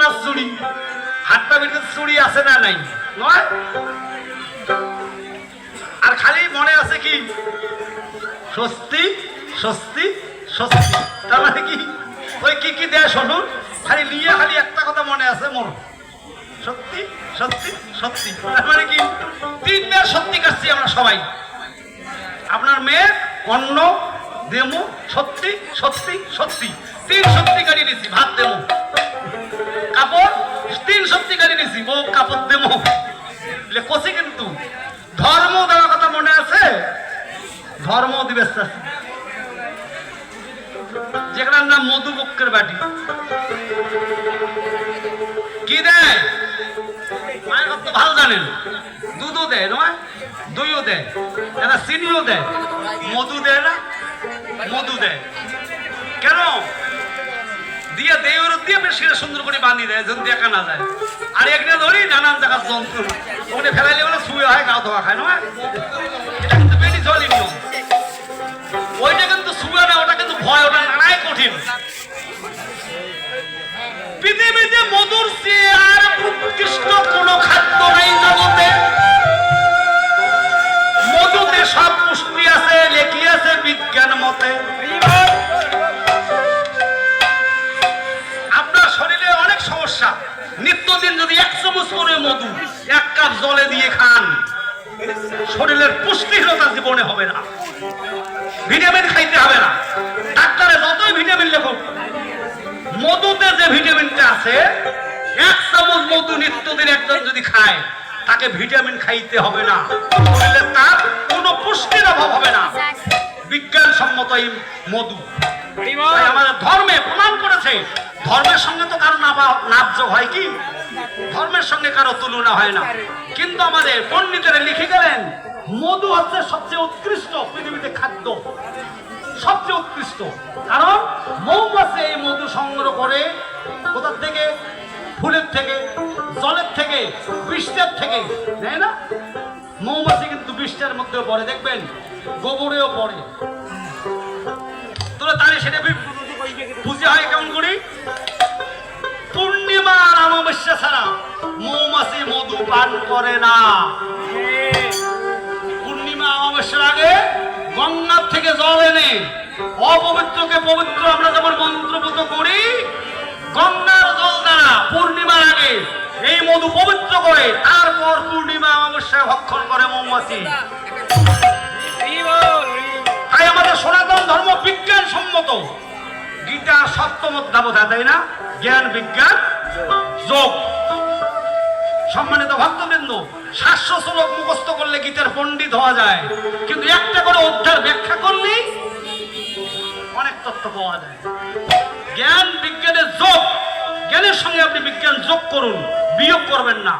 না চুড়ি। হাতটা ভিতরে চুড়ি আছে না নাই? নয়? আর খালি মনে আছে কি? স্বস্তি স্বস্তি স্বস্তি। তার মানে কি? ওই কি কি দেয় শুনুন খালি নিয়ে খালি একটা কথা মনে আছে মোর। সত্যি সত্যি সত্যি। তার মানে কি? তিনবার সত্যি কাটছি আমরা সবাই। আপনার মেয়ে অন্ন দেমু, সত্যি সত্যি সত্যি। তিন সত্যি গাড়ি নিছি ভাত দেমু। কাপড় তিন সত্যি নিছি ও কাপড় কিন্তু, ধর্ম দেওয়ার কথা মনে আছে? ধর্ম দিবে কি দেয়? মায়ের কথা ভালো জানেন দুধও দেয় নয় দইও দেয়। এরা চিনিও দেয়। মধু দেয় না, মধু দেয়। কেন? দিয়ে দেয় ওর, দিয়ে বেশ সেটা সুন্দর করে বাঁধিয়ে দেয় যদি দেখা না যায়। আর একটা ধরি নানান জায়গার যন্ত্র। ওখানে ফেলাইলে বলে শুয়ে হয় গা ধোয়া খায় নয় এটা কিন্তু জলই নিয়ম। ওইটা কিন্তু শুয়ে না, ওটা কিন্তু ভয়, ওটা নানাই কঠিন। পৃথিবীতে মধুর চেয়ে আর উৎকৃষ্ট কোনো খাদ্য নেই। কাপ জলে দিয়ে খান। শরীরের পুষ্টিহীনতা জীবনে হবে না। ভিটামিন খাইতে হবে না। ডাক্তারে যতই ভিটামিন লেখুক মধুতে যে ভিটামিনটা আছে এক চামচ মধু নিত্যদিন একজন যদি খায় তাকে ভিটামিন খাইতে হবে না। শরীরে তার কোনো পুষ্টির অভাব হবে না। বিজ্ঞানসম্মত এই মধু। আমাদের ধর্মে প্রমাণ করেছে ধর্মের সঙ্গে তো কারও নাপযোগ হয় কি? ধর্মের সঙ্গে কারও তুলনা হয় না। কিন্তু আমাদের পণ্ডিতেরা লিখে গেলেন, মধু হচ্ছে সবচেয়ে উৎকৃষ্ট পৃথিবীতে খাদ্য। সবচেয়ে উৎকৃষ্ট। কারণ মৌমাছি এই মধু সংগ্রহ করে কোথার থেকে? ফুলের থেকে, জলের থেকে, বৃষ্টির থেকে, তাই না? মৌমাছি কিন্তু বৃষ্টির মধ্যেও পড়ে, দেখবেন? গোবরেও পড়ে। তোরা তাহলে সেটা বুঝে হয় কেমন করি? পূর্ণিমা আর অমাবস্যা ছাড়া মৌমাছি মধু পান করে না। পূর্ণিমা অমাবস্যার আগে গঙ্গার থেকে জল এনে অপবিত্রকে পবিত্র আমরা যেমন মন্ত্রপুত করি, গঙ্গার জল দ্বারা পূর্ণিমার আগে এই মধু পবিত্র করে তারপর পূর্ণিমা অমাবস্যায় ভক্ষণ করে মৌমাছি। তাই আমাদের সনাতন ধর্ম বিজ্ঞান সম্মত গীতা সপ্তম অধ্যাবধা তাই না? জ্ঞান, বিজ্ঞান, যোগ। সম্মানিত ভক্তবৃন্দ সাতশো শ্লোক মুখস্থ করলে গীতার পণ্ডিত হওয়া যায়। কিন্তু একটা করে অধ্যায় ব্যাখ্যা করলেই অনেক তথ্য পাওয়া যায়। জ্ঞান, বিজ্ঞানের যোগ। জ্ঞানের সঙ্গে আপনি বিজ্ঞান যোগ করুন, বিয়োগ করবেন না।